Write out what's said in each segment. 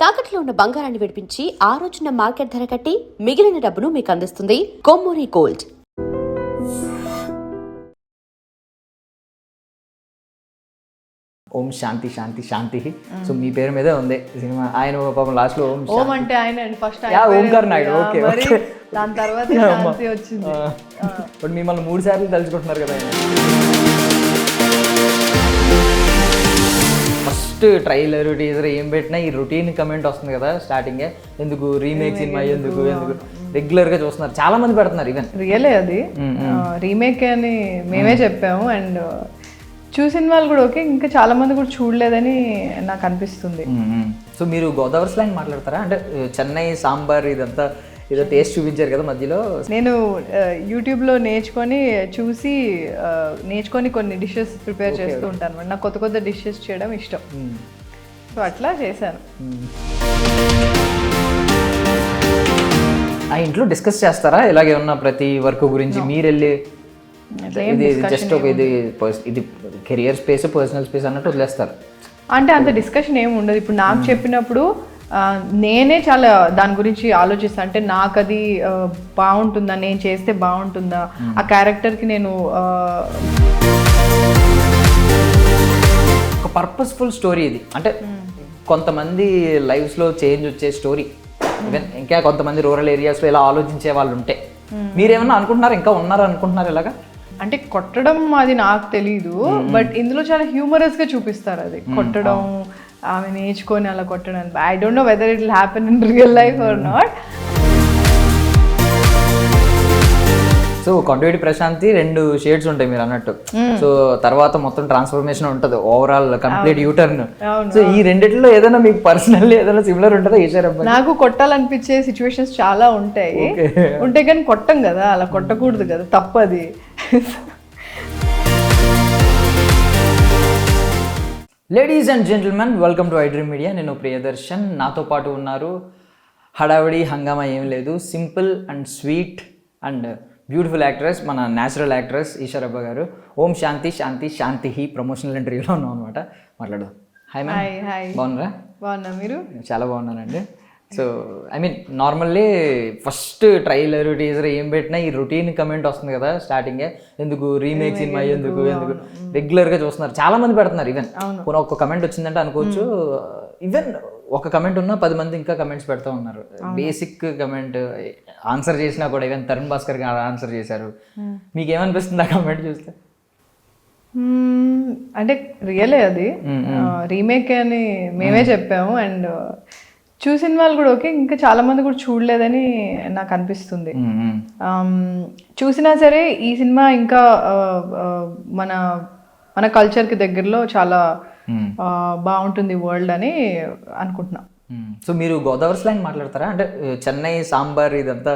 తాకట్లో ఉన్న బంగారాన్ని విడిపించి ఆ రోజున మార్కెట్ ధర కట్టి మిగిలిన డబ్బును మీకు అందిస్తుంది కొమ్మూరి గోల్డ్. ఓం శాంతి శాంతి శాంతి. సో మీ పేరు మీదే ఉంది సినిమా. ఆయన పాపం లాస్ట్లో ఓం. అంటే ఆయన first yeah, Omkar Naidu, okay. దాని తర్వాత వచ్చింది. బట్ మిమ్మల్ని మూడు సార్లు తలుచుకుంటున్నారు కదా ఆయన. ఫస్ట్ ట్రైలర్ టీజర్ ఏం పెట్టినా ఈ రొటీన్ కమెంట్ వస్తుంది కదా స్టార్టింగ్ ఎందుకు రీమేక్ సినిమా ఎందుకు ఎందుకు? రెగ్యులర్గా చూస్తున్నారు. చాలా మంది పెడుతున్నారు ఈవెన్ రియలే అది? రీమేక్ అని మేమే చెప్పాము అండ్ చూసిన వాళ్ళు కూడా ఓకే ఇంకా చాలా మంది కూడా చూడలేదని నాకు అనిపిస్తుంది. సో మీరు గోదావరి స్లాంగ్ మాట్లాడతారా? అంటే చెన్నై సాంబార్ ఇదంతా ఏదో టేస్ట్ చూపించారు కదా మధ్యలో. నేను యూట్యూబ్లో నేర్చుకొని చూసి నేర్చుకొని కొన్ని డిషెస్ ప్రిపేర్ చేస్తూ ఉంటాను. నాకు కొత్త కొత్త డిషెస్ చేయడం ఇష్టం. సో అట్లా చేశాను. ఆ ఇంట్లో డిస్కస్ చేస్తారా? ఇలాగే ఉన్న ప్రతి వర్క్ గురించి మీరు వెళ్ళి ఇది జస్ట్ ఒక ఇది ఇది కెరియర్ స్పేస్ పర్సనల్ స్పేస్ అన్నట్టు వదిలేస్తారు. అంటే అంత డిస్కషన్ ఏమి ఉండదు. ఇప్పుడు నాకు చెప్పినప్పుడు నేనే చాలా దాని గురించి ఆలోచిస్తాను అంటే నాకు అది బాగుంటుందా? నేను చేస్తే బాగుంటుందా? ఆ క్యారెక్టర్కి నేను ఒక పర్పస్ఫుల్ స్టోరీ ఇది. అంటే కొంతమంది లైఫ్స్లో చేంజ్ వచ్చే స్టోరీ. ఈవెన్ ఇంకా కొంతమంది రూరల్ ఏరియాస్లో ఇలా ఆలోచించే వాళ్ళు ఉంటే. మీరేమన్నా అనుకుంటున్నారు? ఇంకా ఉన్నారు? అనుకుంటున్నారు ఇలాగా? అంటే కొట్టడం అది నాకు తెలీదు. బట్ ఇందులో చాలా హ్యూమరస్గా చూపిస్తారు అది. కొట్టడం ఆమె నేర్చుకొని అలా కొట్టడం I don't know whether it will happen in real life or not so Kondaveti Prashanti రెండు షేడ్స్ ఉంటాయి మీరు అన్నట్టు. సో తర్వాత మొత్తం ట్రాన్స్ఫర్మేషన్ ఉంటుంది ఓవరాల్ కంప్లీట్ యూటర్న్. సో ఈ రెండిట్లో ఏదైనా మీకు పర్సనల్లీ ఏదైనా సిమిలర్ ఉంటుందా ఈశ్వర్ నాకు కొట్టాలనిపించే సిచ్యువేషన్స్ చాలా ఉంటాయి. ఉంటే కానీ కొట్టం కదా అలా కొట్టకూడదు కదా తప్పది. Ladies and gentlemen welcome to iDream media నేను ప్రియదర్శన్. నాతో పాటు ఉన్నారు. హడావిడి హంగామా ఏం లేదు. Simple and sweet and beautiful actress మన న్యాచురల్ యాక్ట్రెస్ ఈశ్వరబ్బ గారు. ఓం శాంతి శాంతి శాంతి హి ప్రమోషనల్ ఇంటర్వ్యూలో ఉన్నాం అనమాట మాట్లాడదాం. హాయ్ మ్యామ్ హాయ్ హాయ్ బాగున్నారా? బాగున్నా మీరు? చాలా బాగున్నానండి. So I mean normally first trailer teaser ఏం పెట్టినా ఈ రొటీన్ కమెంట్ వస్తుంది కదా స్టార్టింగే ఎందుకు? రీమేక్ సినిమా ఎందుకు? ఎందుకు? రెగ్యులర్గా చూస్తున్నారు. చాలా మంది పెడుతున్నారు ఈవెన్ కొన్ని ఒక కమెంట్ వచ్చిందంటే అనుకోవచ్చు. ఈవెన్ ఒక కమెంట్ ఉన్నా పది మంది ఇంకా కమెంట్స్ పెడతా ఉన్నారు. బేసిక్ కమెంట్ ఆన్సర్ చేసినా కూడా ఈవెన్ తరుణ్ భాస్కర్ గారు ఆన్సర్ చేశారు. మీకు ఏమనిపిస్తుంది ఆ కమెంట్ చూస్తే? అంటే రియలే అది. రీమేక్ అని మేమే చెప్పాము. అండ్ చూసిన వాళ్ళు కూడా ఓకే ఇంకా చాలా మంది కూడా చూడలేదని నాకు అనిపిస్తుంది. చూసినా సరే ఈ సినిమా ఇంకా మన మన కల్చర్కి దగ్గరలో చాలా బాగుంటుంది వరల్డ్ అని అనుకుంటున్నా. సో మీరు గోదావరి స్లాంగ్ మాట్లాడతారా? అంటే చెన్నై సాంబార్ ఇదంతా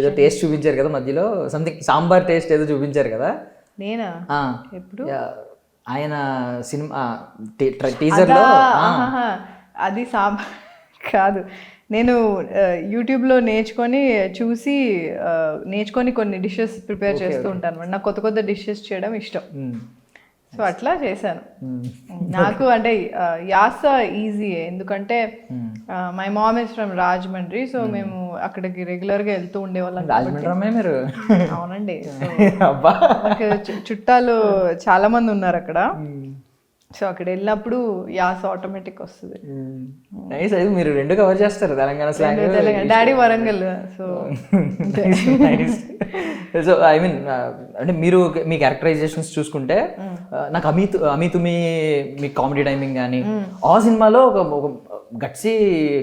ఏదో టేస్ట్ చూపించారు కదా మధ్యలో? సంథింగ్ సాంబార్ టేస్ట్ ఏదో చూపించారు కదా? నేనా? ఎప్పుడు? ఆయన సినిమా టీజర్లో అది సాంబ కాదు. నేను యూట్యూబ్లో నేర్చుకొని చూసి నేర్చుకొని కొన్ని డిషెస్ ప్రిపేర్ చేస్తూ ఉంటాను. నాకు కొత్త కొత్త డిషెస్ చేయడం ఇష్టం. సో అట్లా చేశాను. నాకు అంటే యాస ఈజీ ఎందుకంటే my mom is from Rajahmundry so మేము. అక్కడికి రెగ్యులర్గా వెళ్తూ ఉండేవాళ్ళం మీరు? అవునండి. చుట్టాలు చాలా మంది ఉన్నారు అక్కడ. సో అక్కడ వెళ్ళినప్పుడు యాస ఆటోమేటిక్ వస్తుంది. నైస్ అది మీరు రెండు కవర్ చేస్తారు Telangana slang daddy Warangal so so I mean అంటే మీరు మీ క్యారెక్టరైజేషన్స్ చూసుకుంటే uh, నాకు అమిత్ అమితు మీ మీ కామెడీ టైమింగ్ కానీ ఆ సినిమాలో ఒక గట్సి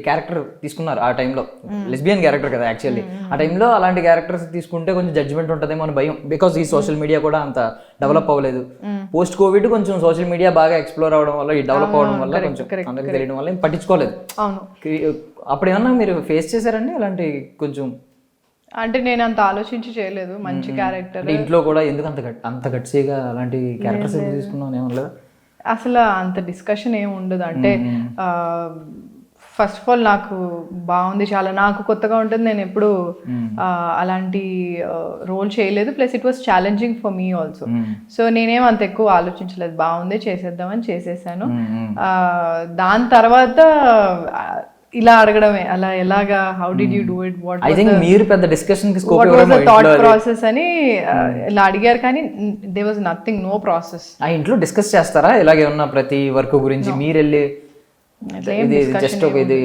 క్యారెక్టర్ తీసుకున్నారు ఆ టైంలో లెస్బియన్ క్యారెక్టర్ కదా యాక్చువల్లీ ఆ టైంలో అలాంటి క్యారెక్టర్స్ తీసుకుంటే కొంచెం జడ్జ్మెంట్ ఉంటుందేమో అని భయం. బికాస్ ఈ సోషల్ మీడియా కూడా అంత డెవలప్ అవ్వలేదు. పోస్ట్ కోవిడ్ కొంచెం సోషల్ మీడియా బాగా ఎక్స్ప్లోర్ అవడం వల్ల ఈ డెవలప్ అవడం వల్ల కొంచెం అందరికి తెలియడం వల్ల ఏం పట్టించుకోలేదు. అవును. క్రి- అప్పుడు ఏమన్నా మీరు ఫేస్ చేశారండి అలాంటి కొంచెం? అంటే నేను అంత ఆలోచించి చేయలేదు మంచి క్యారెక్టర్ ఇంట్లో కూడా ఎందుకు అంత అంత గట్సీగా అలాంటి క్యారెక్టర్స్ తీసుకున్నాను ఏమనలేదు? అసలు అంత డిస్కషన్ ఏమి ఉండదు. అంటే ఫస్ట్ ఆఫ్ ఆల్ నాకు బాగుంది చాలా. నాకు కొత్తగా ఉంటుంది. నేను ఎప్పుడు అలాంటి రోల్ చేయలేదు. Plus it was challenging for me also so నేనేం అంత ఎక్కువ ఆలోచించలేదు. బాగుంది చేసేద్దామని చేసేసాను. దాని తర్వాత ఇలా అడగడమే అలా ఎలాగా how did you do it what I think మీరు పెద్ద డిస్కషన్కి స్కోప్ ద థాట్ ప్రాసెస్ అని ఆ, ఇలా అడిగారు కానీ they was nothing no process ఆ ఇంట్లో డిస్కస్ చేస్తారా? ఇలాగే ఉన్న ప్రతి వర్క్ గురించి మీరు వెళ్ళి ఇది జస్ట్ ఒక ఇది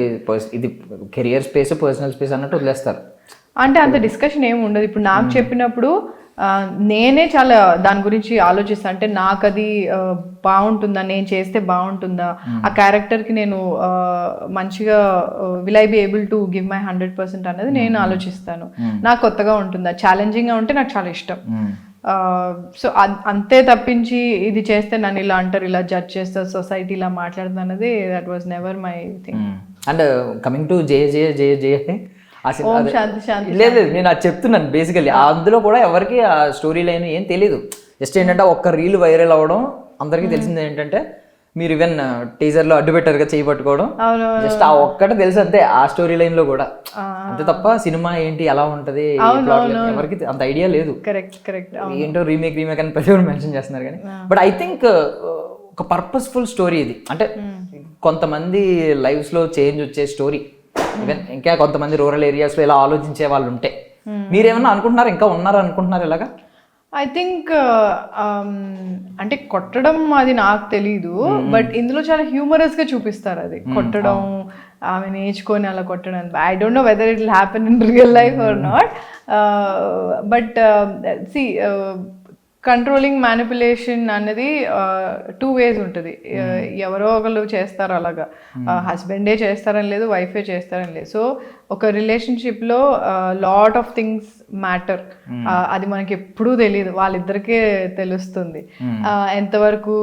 ఇది కెరియర్ స్పేస్ పర్సనల్ స్పేస్ అన్నట్టు వదిలేస్తారు. అంటే అంత డిస్కషన్ ఏమి ఉండదు. ఇప్పుడు నాకు చెప్పినప్పుడు ఆ, నేనే చాలా దాని గురించి ఆలోచిస్తాను అంటే నాకు అది బాగుంటుందా? నేను చేస్తే బాగుంటుందా? ఆ క్యారెక్టర్కి నేను మంచిగా will I be able to give my hundred percent అనేది నేను ఆలోచిస్తాను. నాకు కొత్తగా ఉంటుందా? ఛాలెంజింగ్గా ఉంటే నాకు చాలా ఇష్టం. సో అంతే తప్పించి ఇది చేస్తే నన్ను ఇలా అంటారు ఇలా జడ్జ్ చేస్తారు సొసైటీ ఇలా మాట్లాడుతుంది అన్నది that was never my thing and coming to జే జే జే జే లేదు లేదు, నేను అది చెప్తున్నాను బేసికల్లీ అందులో కూడా ఎవరికి ఆ స్టోరీ లైన్ ఏం తెలియదు జస్ట్ ఏంటంటే ఒక్క రీల్ వైరల్ అవ్వడం అందరికీ తెలిసింది ఏంటంటే మీరు ఈవెన్ టీజర్లో అడ్డు పెట్టారుగా చేయి పట్టుకోవడం. జస్ట్ ఆ ఒక్కటే తెలుసు అంతే ఆ స్టోరీ లైన్లో కూడా. అంతే తప్ప సినిమా ఏంటి ఎలా ఉంటది ఎవరికి అంత ఐడియా లేదు. కరెక్ట్ కరెక్ట్ ఏంటో రీమేక్ రీమేక్ అని ప్రతి మెన్షన్ చేస్తున్నారు కానీ. బట్ ఐ థింక్ ఒక పర్పస్ఫుల్ స్టోరీ ఇది. అంటే కొంతమంది lives లో చేంజ్ వచ్చే స్టోరీ ఈవెన్ ఇంకా కొంతమంది రూరల్ ఏరియాస్లో ఇలా ఆలోచించే వాళ్ళు ఉంటే. మీరేమన్నా అనుకుంటున్నారు? ఇంకా ఉన్నారు అనుకుంటున్నారు ఇలాగా? ఐ థింక్ um, అంటే కొట్టడం అది నాకు తెలీదు బట్ ఇందులో చాలా హ్యూమరస్గా చూపిస్తారు అది. కొట్టడం ఆమె నేర్చుకొని అలా కొట్టడం. I don't know whether it will happen in real life or not but see controlling manipulation అనేది టూ వేస్ ఉంటుంది. ఎవరో ఒకళ్ళు చేస్తారు అలాగా. హస్బెండే చేస్తారని లేదు వైఫే చేస్తారని లేదు. సో ఒక రిలేషన్షిప్లో లాట్ ఆఫ్ థింగ్స్ మ్యాటర్ అది మనకి ఎప్పుడూ తెలియదు వాళ్ళిద్దరికే తెలుస్తుంది. ఆ, ఎంతవరకు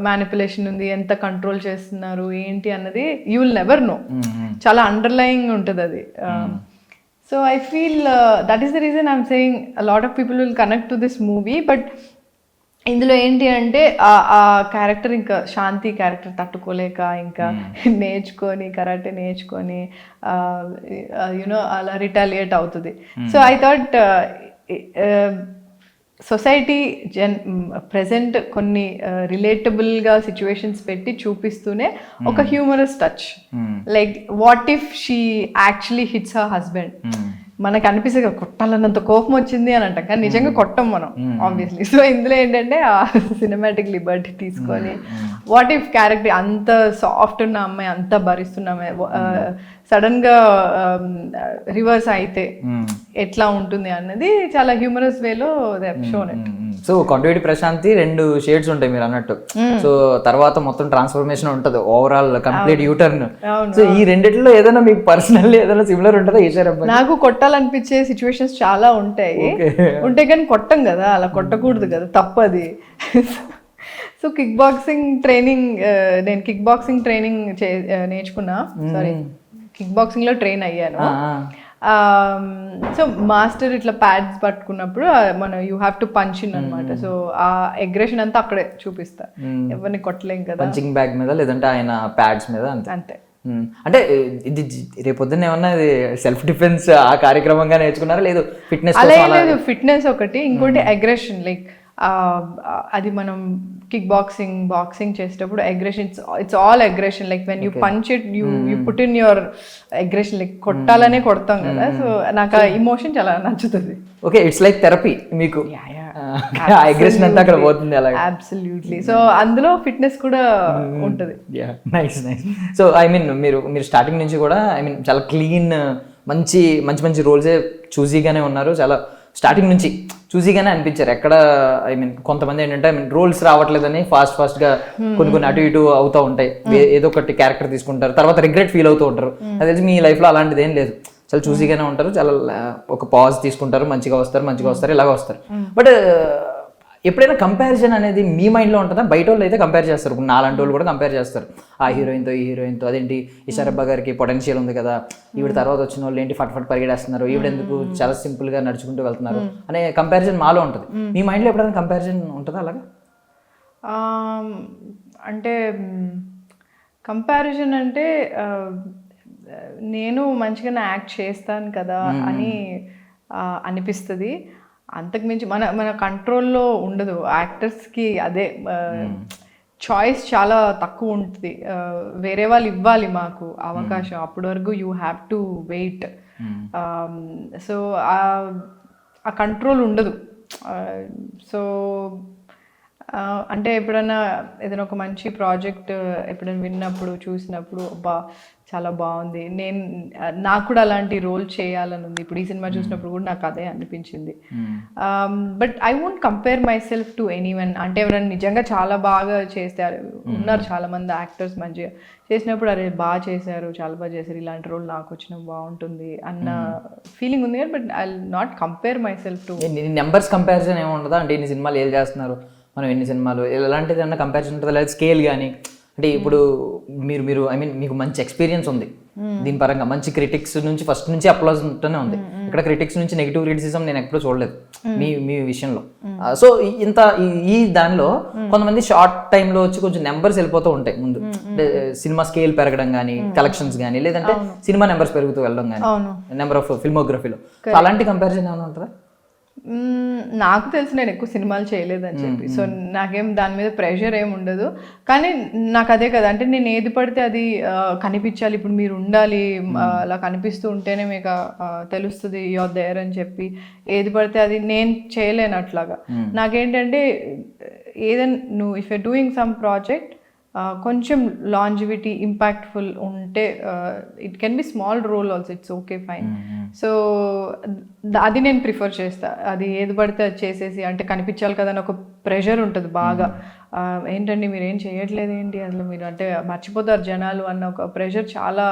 మ్యానిపులేషన్ ఉంది ఎంత కంట్రోల్ చేస్తున్నారు ఏంటి అన్నది యూ విల్ నెవర్ నో చాలా అండర్లయింగ్ ఉంటుంది అది so I feel that is the reason I'm saying lot of people will connect to this movie but ఇందులో ఏంటి అంటే ఆ- ఆ క్యారెక్టర్ ఇంకా శాంతి క్యారెక్టర్ తట్టుకోలేక ఇంకా నేర్చుకొని కరాటే నేర్చుకొని యునో అలా రిటాలియేట్ అవుతుంది. సో ఐ థాట్ సొసైటీ జన్ ప్రజెంట్ కొన్ని రిలేటబుల్గా సిచ్యువేషన్స్ పెట్టి చూపిస్తూనే ఒక humorous touch like what if she actually hits her husband మనకు అనిపిస్తుంది కొట్టాలన్నంత కోపం వచ్చింది అని అంటాం. కానీ నిజంగా కొట్టం మనం ఆబ్వియస్లీ సో ఇందులో ఏంటంటే ఆ సినిమాటిక్ లిబర్టీ తీసుకొని వాట్ ఇఫ్ క్యారెక్టర్ అంత సాఫ్ట్ ఉన్న అమ్మాయి అంత భరిస్తున్న సడన్గా రివర్స్ అయితే ఎట్లా ఉంటుంది అన్నది చాలా హ్యూమరస్ వేలో షోన్ సో కంటిన్యూటీ ప్రశాంతి రెండు షేడ్స్ ఉంటాయి మీరు అన్నట్టు. సో తర్వాత మొత్తం ట్రాన్స్ఫర్మేషన్ ఉంటుంది ఓవరాల్ కంప్లీట్ యూటర్న్ సో ఈ రెండిట్లో ఏదైనా మీకు పర్సనల్లీ ఏదైనా సిమిలర్ ఉంటుందా ఈశ్వర్ నాకు కొట్టాలనిపించే సిచ్యువేషన్స్ చాలా ఉంటాయి. ఉంటాయి కానీ కొట్టం కదా అలా కొట్టకూడదు కదా తప్పది. సో కిక్ బాక్సింగ్ ట్రైనింగ్ నేను కిక్ బాక్సింగ్ ట్రైనింగ్ నేర్చుకున్నా. సారీ కిక్ బాక్సింగ్లో ట్రైన్ అయ్యాను సో మాస్టర్ ఇట్లా ప్యాడ్స్ పట్టుకున్నప్పుడు మనం you have to punch in అనమాట సో ఆ అగ్రెషన్ అంతా అక్కడే చూపిస్తా. ఎవరిని కొట్టలేం కదా. పంచింగ్ బ్యాగ్ మీద లేదంటే ఆయన ప్యాడ్స్ మీద అంతే. అంతే. అంటే ఇది రేపొద్దున్న ఏమన్నా సెల్ఫ్ డిఫెన్స్ ఆ కార్యక్రమంగా నేర్చుకున్నారా? లేదు ఫిట్నెస్ అలా లేదు ఫిట్నెస్ ఒకటి ఇంకోటి అగ్రెషన్ లైక్ అది మనం కిక్ బాక్సింగ్ బాక్సింగ్ చేసేటప్పుడు aggression it's it's all aggression like when you punch it you you put in your aggression like కొట్టాలనే కొడతాం కదా. సో నాకు ఆ ఇమోషన్ చాలా నచ్చుతుంది. ఓకే ఇట్స్ లైక్ థెరపీ మీకు. అగ్రెషన్ అంతా అక్కడ పోతుంది అలాగే. అబ్సల్యూట్లీ సో అందులో ఫిట్నెస్ కూడా ఉంటుంది. Nice nice so I mean మీరు మీరు స్టార్టింగ్ నుంచి కూడా ఐ మీన్ చాలా క్లీన్ మంచి మంచి మంచి రోల్సే చూసీగానే ఉన్నారు. చాలా స్టార్టింగ్ నుంచి చూసీగానే అనిపించారు. ఎక్కడ ఐ మీన్ కొంతమంది ఏంటంటే ఐ మీన్ రోల్స్ రావట్లేదని ఫాస్ట్ ఫాస్ట్గా కొన్ని కొన్ని అటు ఇటు అవుతూ ఉంటాయి. ఏ- ఏదో ఒకటి క్యారెక్టర్ తీసుకుంటారు. తర్వాత రిగ్రెట్ ఫీల్ అవుతూ ఉంటారు. అది తెలిసి మీ లైఫ్లో అలాంటిది ఏం లేదు. చాలా చూసీగానే ఉంటారు. చాలా ఒక పాజ్ తీసుకుంటారు. మంచిగా వస్తారు మంచిగా వస్తారు. ఇలాగ వస్తారు. బట్ ఎప్పుడైనా కంపారిజన్ అనేది మీ మైండ్లో ఉంటుందా? బయట వాళ్ళు అయితే కంపేర్ చేస్తారు. ఇప్పుడు నాలాంటి వాళ్ళు కూడా కంపేర్ చేస్తారు. ఆ హీరోయిన్తో ఈ హీరోయిన్తో అదేంటి? ఇషారబ్బా గారికి పొటెన్షియల్ ఉంది కదా. ఈవిడ తర్వాత వచ్చిన వాళ్ళు ఏంటి? ఫట్ ఫట్ పరిగెడేస్తున్నారు. ఈవిడ ఎందుకు చాలా simple గా నడుచుకుంటూ వెళ్తున్నారు? అనే కంపారిజన్ మాలో ఉంటుంది. మీ మైండ్లో ఎప్పుడైనా కంపారిజన్ ఉంటుందా అలాగా? అంటే కంపారిజన్ అంటే నేను మంచిగానే యాక్ట్ చేస్తాను కదా అని అనిపిస్తుంది. అంతకుమించి మన మన కంట్రోల్లో ఉండదు. యాక్టర్స్కి అదే చాయిస్ చాలా తక్కువ ఉంటుంది. వేరే వాళ్ళు ఇవ్వాలి మాకు అవకాశం. అప్పటి వరకు you have to wait. So ఆ కంట్రోల్ ఉండదు. సో అంటే ఎప్పుడైనా ఏదైనా ఒక మంచి ప్రాజెక్ట్ ఎప్పుడైనా విన్నప్పుడు చూసినప్పుడు అబ్బా చాలా బాగుంది. నేను నాకు కూడా అలాంటి రోల్ చేయాలని ఉంది. ఇప్పుడు ఈ సినిమా చూసినప్పుడు కూడా నాకు అదే అనిపించింది. But I won't compare myself to anyone అంటే ఎవరైనా నిజంగా చాలా బాగా చేస్తారు. ఉన్నారు చాలా మంది యాక్టర్స్ మంచిగా. చేసినప్పుడు అరే బాగా చేశారు చాలా బాగా చేశారు. ఇలాంటి రోల్ నాకు వచ్చిన బాగుంటుంది అన్న ఫీలింగ్ ఉంది కానీ but I not compare myself to numbers comparison ఏమి ఉండదా? అంటే ఇన్ని సినిమాలు ఏం చేస్తున్నారు? మనం ఎన్ని సినిమాలు ఎలాంటిది అన్న కంపారిజన్ ఉంటుందా? లేదా స్కేల్ కానీ అంటే ఇప్పుడు మీరు మీరు ఐ మీన్ మీకు మంచి ఎక్స్పీరియన్స్ ఉంది. దీని పరంగా మంచి క్రిటిక్స్ నుంచి ఫస్ట్ నుంచి అప్లాజ్ ఉంటూనే ఉంది. ఇక్కడ క్రిటిక్స్ నుంచి నెగిటివ్ క్రిటిసిజం నేను ఎప్పుడూ చూడలేదు. మీ మీ విషయంలో. సో ఇంత ఈ- దానిలో కొంతమంది షార్ట్ టైంలో వచ్చి కొంచెం నెంబర్స్ వెళ్ళిపోతూ ఉంటాయి ముందు. అంటే సినిమా స్కేల్ పెరగడం కానీ కలెక్షన్స్ కానీ లేదంటే సినిమా నెంబర్స్ పెరుగుతూ వెళ్ళడం కానీ నెంబర్ ఆఫ్ ఫిల్మోగ్రఫీలో అలాంటి కంపారిజన్ ఏమైనా ఉంటుందా? నాకు తెలిసి నేను ఎక్కువ సినిమాలు చేయలేదని చెప్పి. సో నాకేం దాని మీద ప్రెషర్ ఏం ఉండదు. కానీ నాకు అదే కదా అంటే నేను ఏది పడితే అది కనిపించాలి ఇప్పుడు మీరు ఉండాలి అలా కనిపిస్తూ ఉంటేనే మీకు తెలుస్తుంది యువర్ దేర్ అని చెప్పి. ఏది పడితే అది నేను చేయలేను అట్లాగా. నాకేంటంటే ఏదైనా నువ్వు if you doing some project కొంచెం లాంజివిటీ ఇంపాక్ట్ఫుల్ ఉంటే it can be small role also it's okay fine so అది నేను ప్రిఫర్ చేస్తా. అది ఏది పడితే అది చేసేసి అంటే కనిపించాలి కదా అని ఒక ప్రెషర్ ఉంటుంది బాగా. ఏంటండి మీరు ఏం చేయట్లేదు ఏంటి? అసలు మీరు అంటే మర్చిపోతారు జనాలు అన్న ఒక ప్రెషర్ చాలా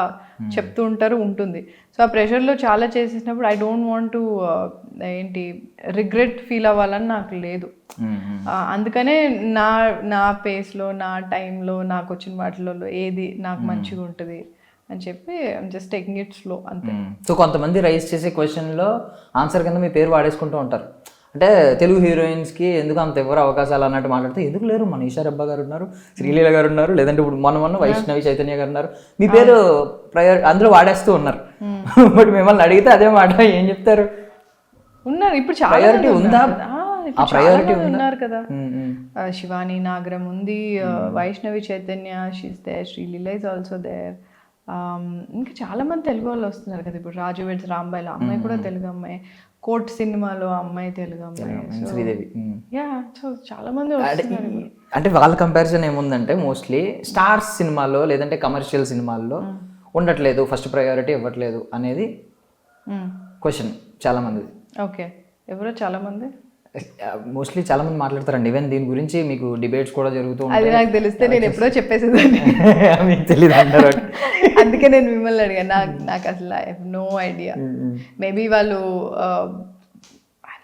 చెప్తూ ఉంటారు ఉంటుంది. సో ఆ ప్రెషర్లో చాలా చేసేసినప్పుడు ఐ డోంట్ వాంట్ టు ఏంటి రిగ్రెట్ ఫీల్ అవ్వాలని నాకు లేదు. అందుకనే నా నా పేస్లో నా టైంలో నాకు వచ్చిన వాటిలో ఏది నాకు మంచిగా ఉంటుంది అని చెప్పి జస్ట్ టేకింగ్ ఇట్ స్లో అంతే. సో కొంతమంది రైస్ చేసే క్వశ్చన్లో ఆన్సర్ కింద మీ పేరు వాడేసుకుంటూ ఉంటారు. అంటే తెలుగు హీరోయిన్స్కి ఎందుకు అంత ఎవరు అవకాశాలు అన్నట్టు మాట్లాడితే ఎందుకు లేరు? మన ఈషా రబ్బా గారు ఉన్నారు శ్రీలీల గారు ఉన్నారు లేదంటే ఇప్పుడు మొన్న మొన్న వైష్ణవి చైతన్య గారు ఉన్నారు. మీ పేరు ప్రయర్ అందులో వాడేస్తూ ఉన్నారు. బట్ మిమ్మల్ని అడిగితే అదే మాట ఏం చెప్తారు? ఉన్నారు ఇప్పుడు మంది ఉందా? ఆ, ఉందా? ఉన్నారు కదా. శివాని నాగరం ఉంది Vaishnavi Chaitanya she's there Sreeleela is also there ఇంకా చాలా మంది తెలుగు వాళ్ళు వస్తున్నారు కదా. ఇప్పుడు రాజు వెడ్స్ రాంబాయిల అమ్మాయి కూడా తెలుగు అమ్మాయి. కోట్ సినిమాలో అమ్మాయి తెలుగు అమ్మాయి. శ్రీదేవి. యా సో చాలా మంది అంటే వాళ్ళ కంపారిజన్ ఏముందంటే మోస్ట్లీ స్టార్స్ సినిమాల్లో లేదంటే కమర్షియల్ సినిమాల్లో ఉండట్లేదు ఫస్ట్ ప్రయారిటీ ఇవ్వట్లేదు అనేది క్వశ్చన్ చాలా మంది ఓకే. ఎవరో? చాలా మంది? మోస్ట్లీ చాలా మంది మాట్లాడతారండి. ఈవెన్ దీని గురించి మీకు డిబేట్స్ కూడా జరుగుతూ అది నాకు తెలిస్తే నేను ఎప్పుడో చెప్పేసేదాన్ని. మీకు తెలియదు అంటారు. అందుకే నేను మిమ్మల్ని అడిగాను. నాకు నాకు అసలు ఐ నో ఐడియా మేబీ వాళ్ళు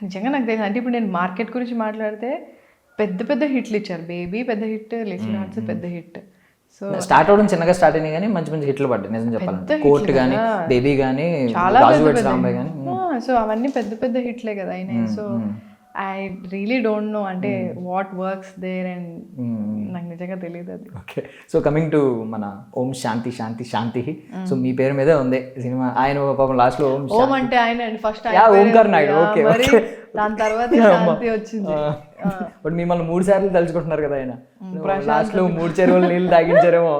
నిజంగా నాకు తెలియదు. అంటే ఇప్పుడు నేను మార్కెట్ గురించి మాట్లాడితే పెద్ద పెద్ద హిట్లు ఇచ్చారు. బేబీ పెద్ద హిట్ లిటిల్ హార్ట్స్ పెద్ద హిట్. సో స్టార్ట్ అవడం చిన్నగా స్టార్ట్ అయినాయి కానీ మంచి మంచి హిట్లు పడ్డాయి. నిజం చెప్పాలంటే. కోర్ట్ కానీ బేబీ కానీ చాలా సో అవన్నీ పెద్ద పెద్ద హిట్లే కదా అయినాయి. So I really don't know అంటే వాట్ వర్క్స్ దేర్ అండ్ నాకు నిజంగా తెలియదు అది. ఓకే సో కమింగ్ టు మన ఓం శాంతి శాంతి శాంతి. సో మీ పేరు మీదే ఉంది సినిమా. ఆయన పాపం లాస్ట్లో ఓం ఓం అంటే ఆయన ఫస్ట్ ఓంకార్ నాయుడు, okay. దాని తర్వాత శాంతి వచ్చింది. బట్ మిమ్మల్ని మూడు సార్లు తలుచుకుంటున్నారు కదా ఆయన. లాస్ట్లో మూడు చెరువులు నీళ్ళు తాగించారేమో.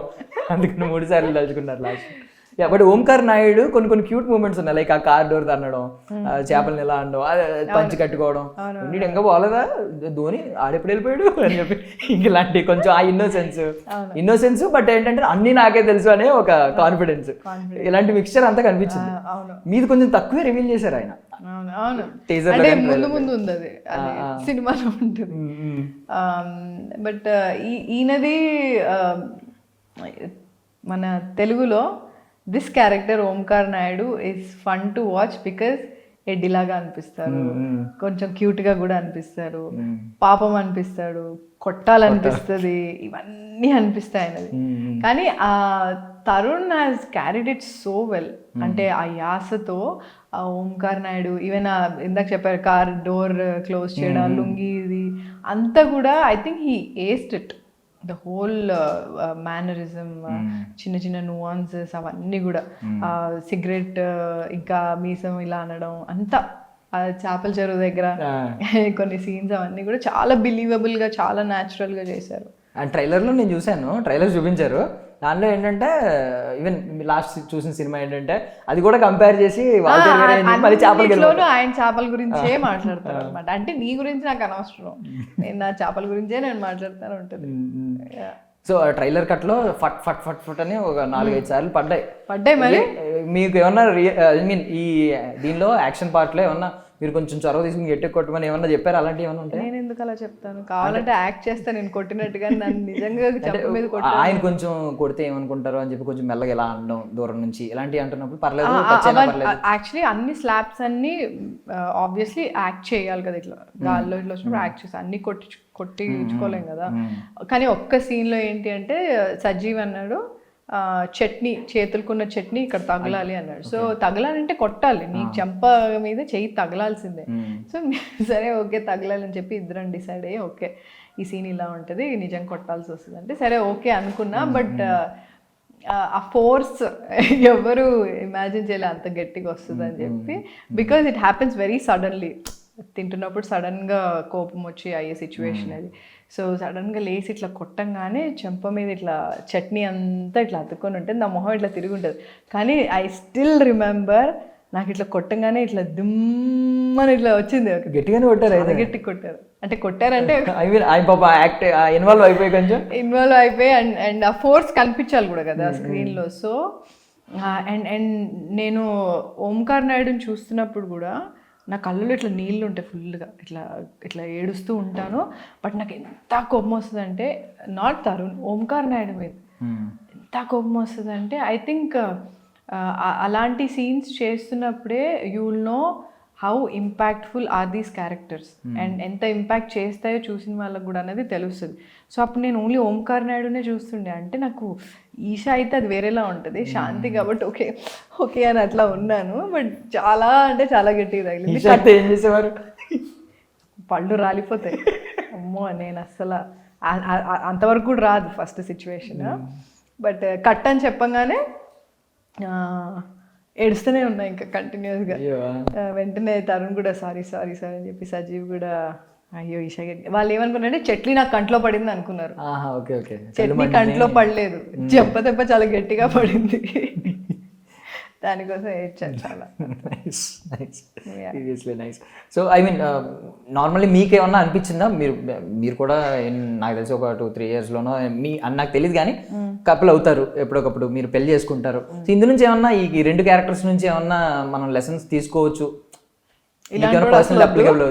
అందుకని మూడు సార్లు తలుచుకున్నారు last yeah but Omkar Naidu కొన్ని కొన్ని క్యూట్ మూమెంట్స్ ఉన్నాయి. లైక్ ఆ కార్ డోర్ తన్నడం చేపల్ని ఎలా అనడం పంచి కట్టుకోవడం. నీడు ఇంకా పోలేదా? ధోని ఆడెప్పుడు వెళ్ళిపోయాడు? అని చెప్పి ఇంక ఇలాంటి కొంచెం ఆ ఇన్నోసెన్స్ ఇన్నోసెన్స్ బట్ ఏంటంటే అన్ని నాకే తెలుసు అనే ఒక కాన్ఫిడెన్స్ ఇలాంటి మిక్స్చర్ అంతా కనిపించింది. అవును. మీది కొంచెం తక్కువే రివీల్ చేశారు ఆయన. అంటే ముందు ముందు ఉంది అది సినిమాలో ఉంటుంది. బట్ ఈయనది మన తెలుగులో this character Omkar Naidu is fun to watch because ఎడ్డిలాగా అనిపిస్తారు కొంచెం క్యూట్గా కూడా అనిపిస్తారు పాపం అనిపిస్తాడు. కొట్టాలనిపిస్తుంది ఇవన్నీ అనిపిస్తాయి ఆయనది కానీ ఆ Tarun has carried it so well అంటే ఆ యాసతో ఆ ఓంకార్ నాయుడు ఈవెన్ ఇందాక చెప్పారు కార్ డోర్ క్లోజ్ చేయడం లుంగి ఇది అంతా కూడా I think he aced it the whole mannerism చిన్న చిన్న నువాన్సెస్ అవన్నీ కూడా. సిగరెట్ ఇంకా మీసం ఇలా అనడం అంతా. చేపల చెరువు దగ్గర కొన్ని సీన్స్ అవన్నీ కూడా చాలా బిలీవబుల్గా చాలా న్యాచురల్గా చేశారు. అండ్ ట్రైలర్లో నేను చూశాను. ట్రైలర్ చూపించారు. దాంట్లో ఏంటంటే ఈవెన్ లాస్ట్ చూసిన సినిమా ఏంటంటే అది కూడా కంపేర్ చేసి మళ్ళీ అన్నిట్లోనూ ఆయన చేపల గురించే మాట్లాడతారు అనమాట అంటే నీ గురించి నాకు అనవసరం. నేను నా చేపల గురించే నేను మాట్లాడుతాను ఉంటుంది. సో ట్రైలర్ కట్లో ఫట్ ఫట్ ఫట్ ఫట్ అని ఒక నాలుగైదు సార్లు పడ్డాయి. పడ్డాయి మరి? మీకు ఏమన్నా ఐ మీన్ ఈ దీనిలో యాక్షన్ పార్ట్లో ఏమన్నా మీరు కొంచెం చొరవ తీసుకుని గట్టి కొట్టమని ఏమన్నా చెప్పారు? అలాంటివి ఏమన్నా ఉంటాయి నేను ఎందుకు అలా చెప్తాను? కావాలంటే యాక్ట్ చేస్తే నేను కొట్టినట్టుగా నన్ను నిజంగా మీద ఆయన కొంచెం కొడితే ఏమనుకుంటారు అని చెప్పి కొంచెం మెల్లగా ఇలా అనడం దూరం నుంచి ఇలాంటివి అంటున్నప్పుడు పర్లేదు యాక్చువల్లీ అన్ని స్లాబ్స్ అన్ని ఆబ్వియస్లీ యాక్ట్ చేయాలి కదా ఇట్లా. గాల్లో ఇట్లా వచ్చినప్పుడు యాక్ట్ చేసి అన్ని కొట్టి కొట్టించుకోలేం కదా. కానీ ఒక్క scene లో ఏంటి అంటే సజీవ్ అన్నాడు చట్నీ చేతులకున్న చట్నీ ఇక్కడ తగలాలి అన్నాడు. సో తగలాలంటే కొట్టాలి. నీకు చెంప మీద చెయ్యి తగలాల్సిందే. సో సరే ఓకే తగలాలని చెప్పి ఇద్దరం డిసైడ్ అయ్యి ఓకే ఈ సీన్ ఇలా ఉంటుంది నిజం కొట్టాల్సి వస్తుంది అంటే సరే ఓకే అనుకున్నా బట్ ఆ ఫోర్స్ ఎవరు ఇమాజిన్ చేయలే అంత గట్టిగా వస్తుంది అని చెప్పి. Because it happens very suddenly. తింటున్నప్పుడు సడన్గా కోపం వచ్చి అయ్యే సిచ్యువేషన్ అది. సో సడన్గా లేచి ఇట్లా కొట్టంగానే చెంప మీద ఇట్లా చట్నీ అంతా ఇట్లా అతుక్కొని ఉంటుంది నా మొహం ఇట్లా తిరిగి ఉంటుంది. కానీ ఐ స్టిల్ రిమెంబర్ నాకు ఇట్లా కొట్టంగానే ఇట్లా దుమ్మని ఇట్లా వచ్చింది గట్టిగానే కొట్టారు గట్టి కొట్టారు. అంటే కొట్టారంటే ఐ మీన్ ఆయన పాప యాక్ట్ ఇన్వాల్వ్ అయిపోయి కొంచెం. ఇన్వాల్వ్ అయిపోయి అండ్ అండ్ ఆ ఫోర్స్ కనిపించాలి కూడా కదా స్క్రీన్లో సో అండ్ అండ్ నేను ఓంకార్ నాయుడుని చూస్తున్నప్పుడు కూడా నా కళ్ళలో ఇట్లా నీళ్ళు ఉంటాయి ఫుల్గా. ఇట్లా ఇట్లా ఏడుస్తూ ఉంటాను. బట్ నాకు ఎంత కోపం వస్తుందంటే నాట్ తరుణ్ ఓంకార్ నాయుడు మీద. ఎంత కోపం వస్తుందంటే ఐ థింక్ అలాంటి scenes చేస్తున్నప్పుడే you will know how impactful are these characters and ఎంత ఇంపాక్ట్ చేస్తాయో చూసిన వాళ్ళకి కూడా అనేది తెలుస్తుంది. సో అప్పుడు నేను ఓన్లీ ఓంకార్ నాయుడునే చూస్తుండే. అంటే నాకు ఈషా అయితే అది వేరేలా ఉంటుంది. శాంతి కాబట్టి ఓకే ఓకే అని అట్లా ఉన్నాను. బట్ చాలా అంటే చాలా గట్టిగా తగిలింది. ఏం చేసేవారు? పళ్ళు రాలిపోతాయి. అమ్మో నేను అస్సలు అంతవరకు కూడా రాదు ఫస్ట్ సిచ్యువేషన్ బట్ కట్ అని చెప్పంగానే ఏడుస్తూనే ఉన్నా ఇంకా కంటిన్యూస్గా వెంటనే తరుణ్ కూడా సారీ సారీ సారీ అని చెప్పి సజీవ్ కూడా అయ్యో ఈషా గట్టి వాళ్ళు ఏమనుకున్నారంటే చట్నీ నాకు కంట్లో పడింది అనుకున్నారు. చట్నీ కంట్లో పడలేదు. చెప్ప దెబ్బ చాలా గట్టిగా పడింది. దానికోసం ఏడ్చాను చాలా. Nice nice. Seriously nice so I mean normally మీకు ఏమన్నా అనిపించిందా? మీరు మీరు కూడా నాకు తెలిసి ఒక టూ త్రీ ఇయర్స్లోనో మీ అని నాకు తెలియదు కానీ కపుల్ అవుతారు ఎప్పుడొకప్పుడు మీరు పెళ్ళి చేసుకుంటారు. సో ఇందు నుంచి ఏమన్నా ఈ రెండు క్యారెక్టర్స్ నుంచి ఏమన్నా మనం లెసన్స్ తీసుకోవచ్చు?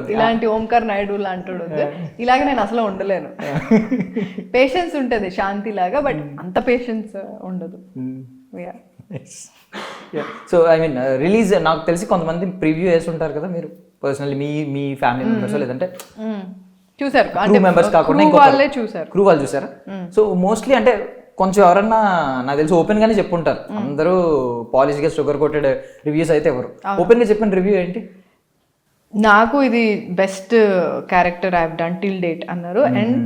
ఇలాంటి ఓంకార్ నాయుడు లాంటి వద్దు. ఇలాగ నేను అసలు ఉండలేను. పేషెన్స్ ఉంటుంది శాంతి లాగా బట్ అంత పేషెన్స్ ఉండదు. Yeah. So I mean release నాకు తెలిసి కొంతమంది ప్రివ్యూ వేసి ఉంటారు కదా మీరు పర్సనల్లీ మీ మీ ఫ్యామిలీ మెంబర్స్ లేదంటే. చూసారు. క్రూ అంటే మెంబర్స్ కాకుండా crew వాళ్ళే చూసారు. క్రూ వాళ్ళు చూసారా? సో మోస్ట్లీ అంటే కొంచెం ఎవరన్నా నాకు తెలిసి ఓపెన్ గానే చెప్పుంటారు. అందరూ పాలిష్గా షుగర్ కోటెడ్ రివ్యూస్ అయితే ఎవరు? ఓపెన్గా చెప్పిన రివ్యూ ఏంటి? నాకు ఇది best character I done till date అన్నారు. అండ్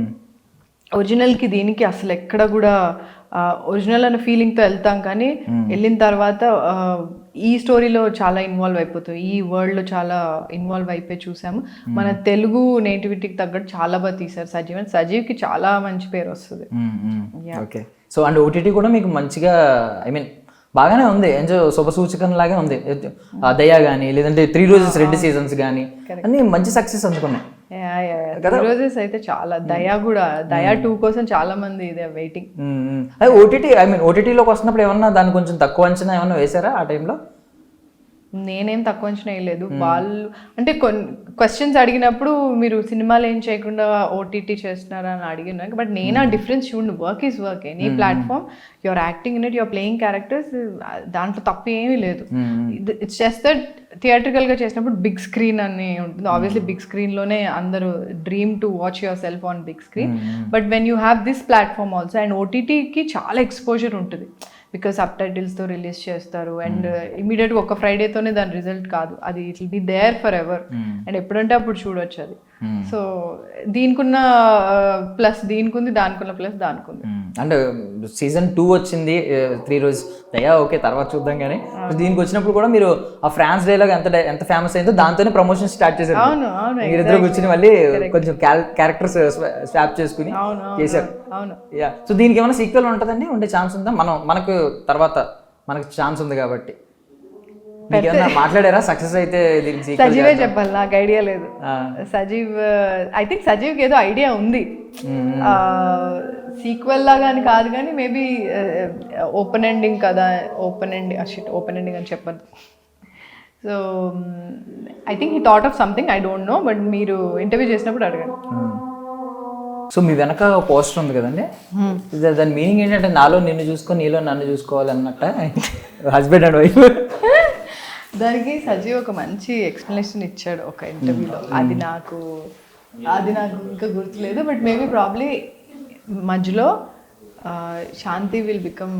ఒరిజినల్కి దీనికి అసలు ఎక్కడ కూడా ఒరిజినల్ అనే ఫీలింగ్తో వెళ్తాం కానీ వెళ్ళిన తర్వాత ఈ స్టోరీలో చాలా ఇన్వాల్వ్ అయిపోతాం. ఈ వరల్డ్లో చాలా ఇన్వాల్వ్ అయిపోయి చూసాము. మన తెలుగు నేటివిటీకి తగ్గట్టు చాలా బాగా తీశారు సజీవ్. అండ్ సజీవ్కి చాలా మంచి పేరు వస్తుంది. ఓకే సో అండ్ ఓటీటీ కూడా మీకు మంచిగా ఐ మీన్ బాగానే ఉంది. ఎంజో శుభ సూచకం లాగే ఉంది. ఆ దయ కానీ లేదంటే త్రీ రోజెస్ రెండు సీజన్స్ కానీ అన్ని మంచి సక్సెస్ అందుకున్నాయి. రోజెస్ అయితే చాలా. దయా కూడా దయా టూ కోసం చాలా మంది ఇదే వెయిటింగ్ మ్మ్. అదే ఓటీటీ ఐ మీన్ ఓటీటీలోకి వస్తున్నప్పుడు ఏమన్నా దాన్ని కొంచెం తక్కువ అంచనా ఏమన్నా వేసారా ఆ టైంలో నేనేం తక్కువ అంచనా వేయలేదు. వాళ్ళు అంటే కొన్ని క్వశ్చన్స్ అడిగినప్పుడు మీరు సినిమాలు ఏం చేయకుండా ఓటీటీ చేస్తున్నారా అని అడిగినాక బట్ నేను ఆ డిఫరెన్స్ చూడండి work is work. Any platform you're acting in it you're playing characters దాంట్లో తప్పు ఏమీ లేదు. ఇట్స్ జస్ట్ దట్ థియేట్రికల్గా చేసినప్పుడు బిగ్ స్క్రీన్ అని ఉంటుంది. ఆబ్వియస్లీ బిగ్ స్క్రీన్లోనే అందరూ dream to watch yourself on big screen but when you have this platform also and ఓటీటీకి చాలా ఎక్స్పోజర్ ఉంటుంది. బికాస్ సబ్ టైటిల్స్తో రిలీజ్ చేస్తారు అండ్ ఇమీడియట్గా ఒక ఫ్రైడేతోనే దాని రిజల్ట్ కాదు. అది it will be there forever and ఎప్పుడంటే అప్పుడు చూడొచ్చు అది. సో దీనికున్న ప్లస్ దీనికుంది దానికున్న ప్లస్ దానికుంది. అంటే సీజన్ టూ వచ్చింది త్రీ రోజు అయ్యా ఓకే తర్వాత చూద్దాం కానీ. దీనికి వచ్చినప్పుడు కూడా మీరు ఆ ఫ్రాన్స్ డైలాగ్ ఎంత ఎంత ఫేమస్ అయిందో దాంతోనే ప్రమోషన్ స్టార్ట్ చేశారు. అవును అవును మీరిద్దరు కూర్చుని మళ్ళీ కొంచెం క్యారెక్టర్స్ స్వాప్ చేసుకుని అవును అవును చేశారు. అవును యా సో దీనికి ఏమైనా సీక్వెల్ ఉంటుందండి? ఉండే ఛాన్స్ ఉందా? మనం మనకు తర్వాత మనకు ఛాన్స్ ఉంది కాబట్టి. మాట్లాడారా? సక్సెస్ అయితే సజీవే. చెప్పాలి నాకు ఐడియా లేదు. సజీవ్ ఐ థింక్ సజీవ్కి ఏదో ఐడియా ఉంది. సీక్వెల్ లాగా అని కాదు కానీ మేబీ ఓపెన్ ఎండింగ్ కదా open ending shit open ending అని చెప్పదు so I think he thought of something I don't know but మీరు ఇంటర్వ్యూ చేసినప్పుడు అడగండి. సో మీ వెనక పోస్టర్ ఉంది కదండి? దాని మీనింగ్ ఏంటంటే నాలో నిన్ను చూసుకొని నీలో నన్ను చూసుకోవాలి అన్నట్ట హస్బెండ్ అండ్ వైఫ్ దానికి సజీవ్ ఒక మంచి ఎక్స్ప్లెనేషన్ ఇచ్చాడు ఒక ఇంటర్వ్యూలో అది నాకు అది నాకు ఇంకా గుర్తులేదు బట్ మేబీ ప్రాబ్లీ మధ్యలో Shanti will become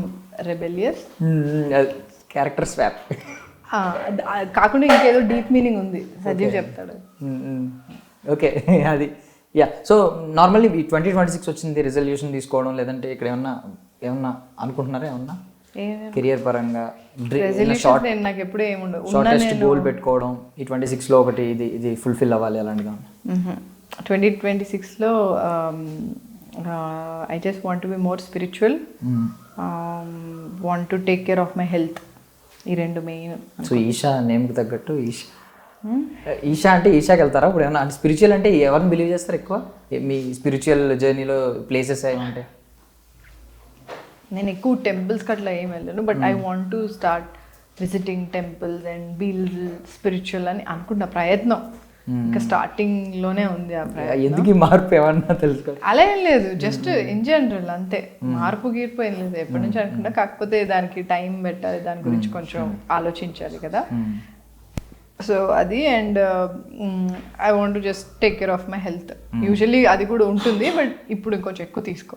rebellious character swap కాకుండా ఇంకేదో డీప్ మీనింగ్ ఉంది సజీవ్ చెప్తాడు. ఓకే అది yeah so normally twenty twenty six వచ్చింది రిజల్యూషన్ తీసుకోవడం లేదంటే ఇక్కడ ఏమన్నా ఏమన్నా అనుకుంటున్నారా ఏమన్నా? కెరియర్ పరంగా నాకు ఎప్పుడూ ఏముండవు షార్టెస్ట్ గోల్ పెట్టుకోవడం ఈ ట్వంటీ సిక్స్లో ఒకటి ఇది ఇది ఫుల్ఫిల్ అవ్వాలి అలాంటిగా ట్వంటీ ట్వంటీ సిక్స్లో I just want to be more spiritual want to take care of my health ఈ రెండు మెయిన్ సో ఈషా నేమ్కి తగ్గట్టు ఈషా ఈషా అంటే ఈషాకి వెళ్తారా ఇప్పుడు ఏమన్నా స్పిరిచువల్ అంటే ఎవరిని బిలీవ్ చేస్తారు ఎక్కువ? మీ స్పిరిచువల్ జర్నీలో ప్లేసెస్ ఏమంటే నేను ఎక్కువ టెంపుల్స్కి అట్లా ఏం వెళ్ళను but I want to start visiting temples and be spiritual అని అనుకున్న ప్రయత్నం. ఇంకా స్టార్టింగ్లోనే ఉంది ఆ ప్రయత్నం. ఎందుకు మార్పు ఏమన్నా తెలుసుకో? అలా ఏం లేదు జస్ట్ ఇన్ జనరల్ అంతే. మార్పు గీర్పు ఏం లేదు ఎప్పటి నుంచి అనుకున్నా కాకపోతే దానికి టైం పెట్టాలి దాని గురించి కొంచెం ఆలోచించాలి కదా. సో అది and I want just take care of my health usually అది కూడా ఉంటుంది బట్ ఇప్పుడు ఇంకొంచెం ఎక్కువ తీసుకో.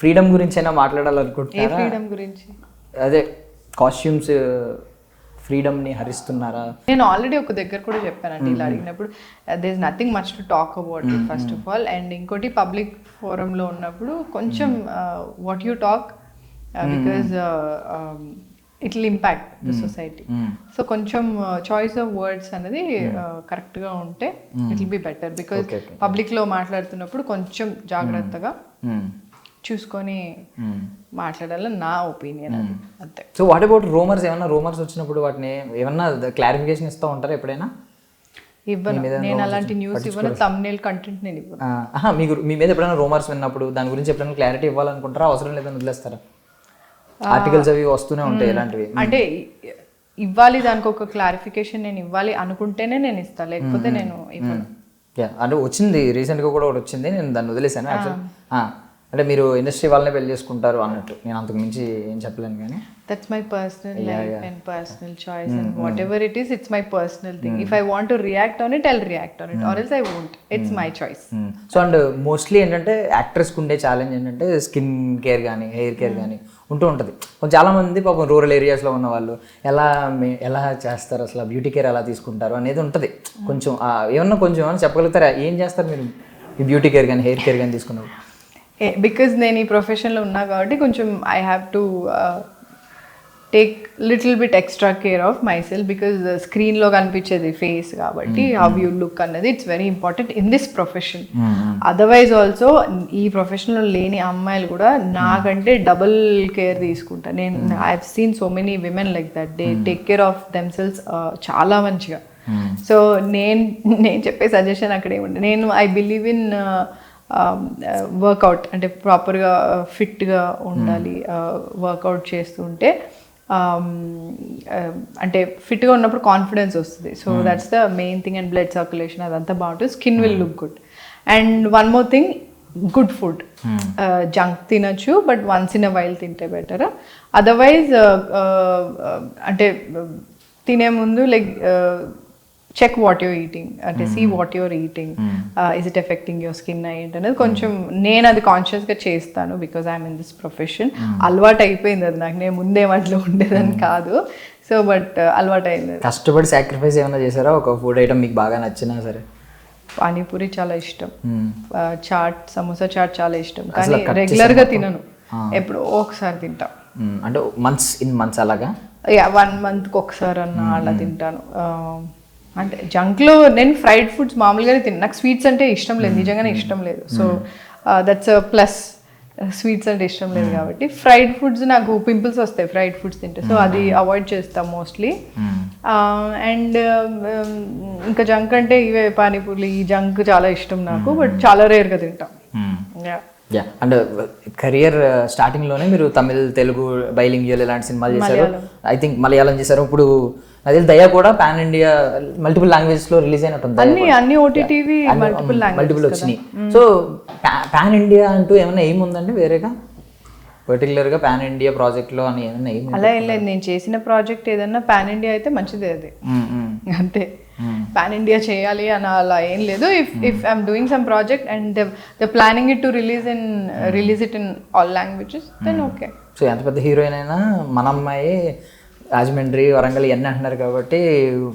ఫ్రీడమ్ గురించి అయినా ఏ మాట్లాడాలనుకుంటున్నారా ఫ్రీడమ్ గురించి? అదే కాస్ట్యూమ్స్ ఫ్రీడమ్ని హరిస్తున్నారా? నేను ఆల్రెడీ ఒక దగ్గర కూడా చెప్పానండి ఇలా అడిగినప్పుడు they is nothing much to talk about it first of all and ఇంకోటి పబ్లిక్ ఫోరంలో ఉన్నప్పుడు కొంచెం what you talk because it impact the society so కొంచెం చాయిస్ ఆఫ్ వర్డ్స్ అనేది కరెక్ట్గా ఉంటే it will be better because Okay, okay. పబ్లిక్లో మాట్లాడుతున్నప్పుడు కొంచెం జాగ్రత్తగా చూసుకొని మాట్లాడాలని నా ఒపీనియన్ అది. అంతే. సో వాట్ అబౌట్ రూమర్స్ ఏమన్నా రూమర్స్ వచ్చినప్పుడు వాటిని ఏమన్నా క్లారిఫికేషన్ ఇస్తూ ఉంటారా ఎప్పుడైనా? ఇవ్వను. నేను అలాంటి న్యూస్ ఇవ్వను. తమ్నేల్ కంటెంట్ నేను ఇవ్వను. మీకు మీ మీద ఎప్పుడైనా రూమర్స్ విన్నప్పుడు దాని గురించి ఎప్పుడైనా క్లారిటీ ఇవ్వాలనుకుంటారా? అవసరం లేదని వదిలేస్తారా? ఆర్టికల్స్ అవి వస్తూనే ఉంటాయి ఇలాంటివి అంటే ఇవ్వాలి దానికి ఒక క్లారిఫికేషన్ నేను ఇవ్వాలి అనుకుంటేనే నేను ఇస్తాను లేకపోతే నేను అంటే వచ్చింది రీసెంట్గా కూడా ఒకటి వచ్చింది నేను దాన్ని యాక్చువల్ అంటే మీరు ఇండస్ట్రీ వాళ్ళనే పెళ్ళి చేసుకుంటారు అన్నట్టు. నేను అంతకు మించి ఏం చెప్పలేను కానీ. That's my personal life and personal choice and whatever it is it's my personal thing if I want to react on it I react on it or else I won't it's my choice so and mostly ఏంటంటే యాక్ట్రెస్కి ఉండే challenge ఏంటంటే skin care కానీ hair care కానీ ఉంటూ ఉంటుంది. చాలామంది పాపం రూరల్ ఏరియాస్లో ఉన్న వాళ్ళు ఎలా ఎలా చేస్తారు అసలు బ్యూటీ కేర్ ఎలా తీసుకుంటారు అనేది ఉంటుంది. కొంచెం ఏమన్నా కొంచెం ఏమన్నా చెప్పగలుగుతారా? ఏం చేస్తారు మీరు? ఈ బ్యూటీ కేర్ కానీ హెయిర్ కేర్ కానీ తీసుకున్నారు బికాజ్ నేను ఈ ప్రొఫెషన్లో ఉన్నా కాబట్టి కొంచెం I have to take little bit extra care of myself because స్క్రీన్లో కనిపించేది ఫేస్ కాబట్టి హౌ యూ లుక్ అన్నది it's very important in this profession otherwise also ఈ ప్రొఫెషన్లో లేని అమ్మాయిలు కూడా నాకంటే డబుల్ కేర్ తీసుకుంటారు నేను I have seen so many women like that they take care of themselves చాలా మంచిగా. సో నేను నేను చెప్పే సజెషన్ అక్కడ ఏముంది? నేను ఐ బిలీవ్ ఇన్ వర్కౌట్ అంటే ప్రాపర్గా ఫిట్గా ఉండాలి వర్కౌట్ చేస్తుంటే um, uh, అంటే ఫిట్గా ఉన్నప్పుడు కాన్ఫిడెన్స్ వస్తుంది. So that's the main thing and blood circulation అదంతా బాగుంటుంది. Skin will look good and one more thing good food junk తినచ్చు but once in a while తింటే బెటర్ అదర్వైజ్ అంటే తినే ముందు like check what you're eating అంటే see what you're eating is it affecting your skin ఏంటి అనేది కొంచెం నేను అది కాన్షియస్గా చేస్తాను because I'm in this profession అలవాటు అయిపోయింది అది నాకు. నేను ముందే వాటిలో ఉండేదని కాదు. సో బట్ అలవాటు అయింది. కష్టపడి సాక్రిఫైస్ ఏమైనా చేశారా? ఒక ఫుడ్ ఐటమ్ మీకు బాగా నచ్చినా సరే? పానీపూరి చాలా ఇష్టం. ఆ, చాట్ సమోసా చాట్ చాలా ఇష్టం. కానీ cut రెగ్యులర్గా చేసే తినను. ఎప్పుడో ఒకసారి తింటా. అంటే మంత్స్ ఇన్ మంత్స్ అలాగా? వన్ మంత్కి ఒకసారి అన్న అలా తింటాను. ఆ, అంటే జంక్లో నేను ఫ్రైడ్ ఫుడ్స్ మామూలుగానే తిన్నాను నాకు స్వీట్స్ అంటే ఇష్టం లేదు. నిజంగానే ఇష్టం లేదు. సో దట్స్ ప్లస్ స్వీట్స్ అంటే ఇష్టం లేదు కాబట్టి ఫ్రైడ్ ఫుడ్స్ నాకు పింపుల్స్ వస్తాయి ఫ్రైడ్ ఫుడ్స్ తింటే. సో అది అవాయిడ్ చేస్తాం మోస్ట్లీ అండ్ ఇంకా జంక్ అంటే ఇవే పానీపూరి ఈ జంక్ చాలా ఇష్టం నాకు. బట్ చాలా రేర్గా తింటాం. యా అండ్ కెరియర్ స్టార్టింగ్లోనే మీరు తమిళ్ తెలుగు బైలింగ్యువల్ ఇలాంటి సినిమాలు చేశారు. ఐ థింక్ మలయాళం చేశారు. ఇప్పుడు అదే దయ కూడా పాన్ ఇండియా మల్టిపుల్ లాంగ్వేజెస్లో రిలీజ్ అయినట్టుంది. అన్ని అన్ని ఓటీటీవి మల్టిపుల్ మల్టిపుల్ వచ్చినాయి. సో పాన్ ఇండియా అంటూ ఏమైనా ఏం ఉందండి వేరేగా? పర్టికులర్గా పాన్ ఇండియా ప్రాజెక్ట్లో అని ఏమైనా ఏం అలా ఏం లేదు. నేను చేసిన ప్రాజెక్ట్ ఏదన్నా పాన్ ఇండియా అయితే మంచిదే అది. అంతే. పాన్ ఇండియా చేయాలి అని అలా ఏం లేదు. If if I'm doing some project and the planning it to release in release it in all languages then okay so ఎంత పెద్ద హీరోయిన్ అయినా మన అమ్మాయి రాజమండ్రి వరంగల్ ఇవన్నీ అంటున్నారు కాబట్టి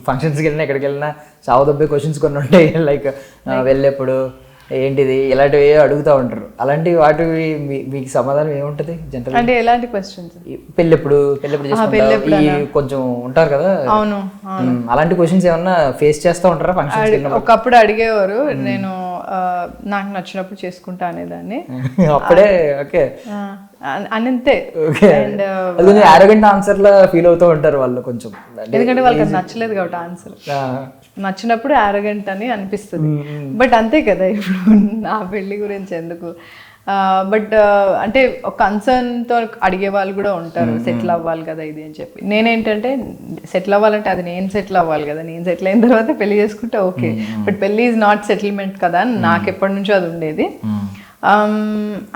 ఫంక్షన్స్కి వెళ్ళినా ఎక్కడికి వెళ్ళినా చావు దబ్బే క్వశ్చన్స్ కొన్ని ఉంటాయి. లైక్ వెళ్ళేప్పుడు ఏంటిది ఇలాంటివి అడుగుతూ ఉంటారు. అలాంటి వాటివి మీకు సమాధానం ఏముంటుంది జనరల్ అంటే ఎలాంటి క్వశ్చన్స్ పెళ్ళెప్పుడు పెళ్ళెప్పుడు ఈ కొంచెం ఉంటారు కదా? అవును అలాంటి క్వశ్చన్స్ ఏమన్నా ఫేస్ చేస్తూ ఉంటారా ఫంక్షన్స్ అడి- ఒకప్పుడు అడిగేవారు నేను నాకు నచ్చినప్పుడు చేసుకుంటా అనేదాన్ని. అప్పుడే ఓకే. అనంతే. ఓకే. అండ్ అది కొంచెం ఆరోగెంట్ ఆన్సర్ లా ఫీల్ అవుతూ ఉంటారు వాళ్ళు కొంచెం. ఎందుకంటే వాళ్ళకి నచ్చలేదు కాబట్టి ఆన్సర్ నచ్చినప్పుడు ఆరోగెంట్ అని అనిపిస్తుంది. బట్ అంతే కదా ఇప్పుడు నా పెళ్ళి గురించి ఎందుకు? బట్ అంటే ఒక concern తో అడిగే వాళ్ళు కూడా ఉంటారు సెటిల్ అవ్వాలి కదా ఇది అని చెప్పి. నేనేంటంటే సెటిల్ అవ్వాలంటే అది నేను సెటిల్ అవ్వాలి కదా నేను సెటిల్ అయిన తర్వాత పెళ్ళి చేసుకుంటే ఓకే. బట్ పెళ్ళి ఈజ్ నాట్ సెటిల్మెంట్ కదా అని నాకు ఎప్పటి నుంచో అది ఉండేది.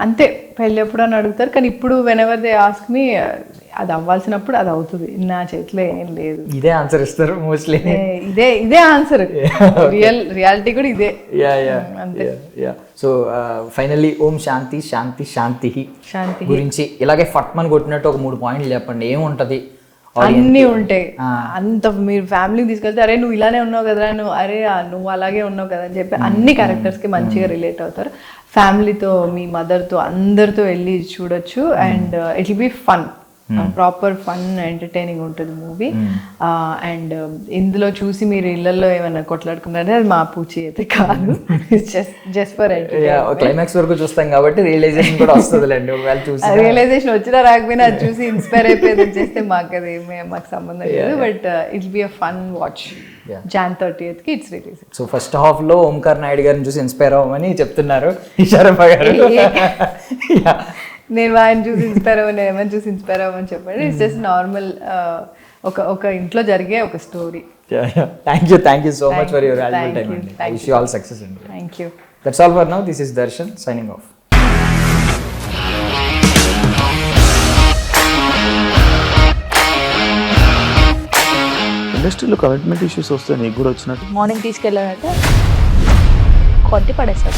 అంతే పెళ్ళి ఎప్పుడు అని అడుగుతారు కానీ ఇప్పుడు వెనెవర్ దే ఆస్క్ మీ అది అవ్వాల్సినప్పుడు అది అవుతుంది. నా చేతిలో ఏం లేదు. ఇదే ఆన్సర్ ఇస్తారు మోస్ట్లీ ఇదే ఇదే ఆన్సర్ రియల్ రియాలిటీ కూడా ఇదే. యా యా అంతే. Yeah so finally Om Shanti Shanti Shanti. Shanti. గురించి ఇలాగే ఫట్మన్ కొట్టినట్టు ఒక మూడు పాయింట్లు చెప్పండి. ఏముంటది? అన్నీ ఉంటాయి. అంత మీరు ఫ్యామిలీకి తీసుకెళ్తే అరే నువ్వు ఇలానే ఉన్నావు కదరా నువ్వు అరే నువ్వు అలాగే ఉన్నావు కదా అని చెప్పి అన్ని characters కి మంచిగా రిలేట్ అవుతారు. ఫ్యామిలీతో మీ మదర్తో అందరితో వెళ్ళి చూడొచ్చు. And it will be fun proper fun entertaining ఉంటుంది మూవీ అండ్ ఇందులో చూసి మీరు ఇళ్ళలో ఏమైనా కొట్లాడుకున్నారంటే అది మా పూచి అయితే కాదు. జస్ట్ ఫర్ క్లైమాక్స్ వరకు చూస్తాం కాబట్టి రియలైజేషన్ కూడా వస్తుందిలేండి. ఒకవేళ చూసి రియలైజేషన్ వచ్చినా రాకపోయినా అది చూసి ఇన్స్పైర్ అయిపోయేది చేస్తే మాకు అది మాకు సంబంధం లేదు. But it be a fun watch Jan thirty కి ఇట్స్ రిలీజ్ సో ఫస్ట్ హాఫ్లో ఓంకార్ నాయుడు గారిని చూసి ఇన్స్పైర్ అవ్వమని చెప్తున్నారు. ఈశ్వరప్ప గారు. నేను ఆయన చూసి ఇన్స్పైర్ అవ్వని ఏమైనా చూసి ఇన్స్పైర్ అవ్వమని చెప్పండి. ఇట్స్ జస్ట్ నార్మల్ ఒక ఒక ఇంట్లో జరిగే ఒక story thank you thank you so much for your valuable time అండి విష్ యూ ఆల్ సక్సెస్ అండి thank you that's all for now this is Darshan signing off ఇండస్ట్రీలో కమిట్మెంట్ ఇష్యూస్ వస్తే నీకు కూడా వచ్చినట్టు. మార్నింగ్ పడేస్తాడు